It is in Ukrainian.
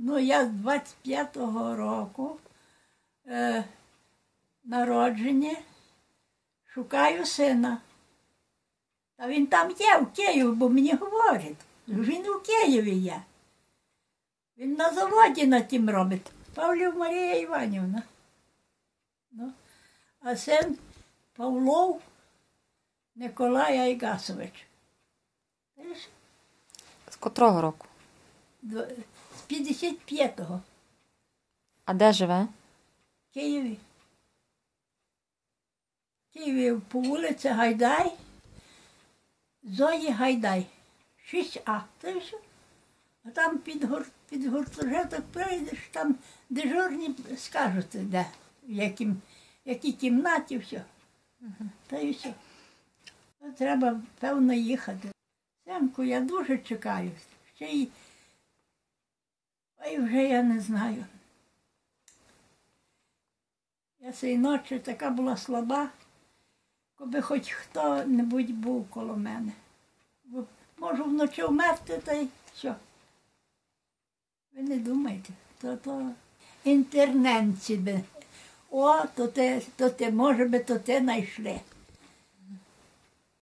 Ну, я з 25-го року е, народження шукаю сина. Та він там є, в Києві, бо мені говорять. Він у Києві є. Він на заводі на тім робить. Павлів Марія Іванівна. Ну, а син Павлов Николай Айгасович. З котрого року? Дв- З 55-го А де живе? в Києві. В Києві по вулиці Гайдай, Зої Гайдай. 6А. Та й все. А там під, гур, під гуртожиток прийдеш, там дежурні скажуть, де, в, яким, в якій кімнаті все. Та й все. Треба, певно, їхати. Семку я дуже чекаю. Ще й. Ой, вже я не знаю. Я цієї ночі така була слаба, коби хоч хто-небудь був коло мене. Бо можу вночі вмерти та й що. Ви не думайте, то то інтерненці би. О, то те, то те, може би, то те знайшли.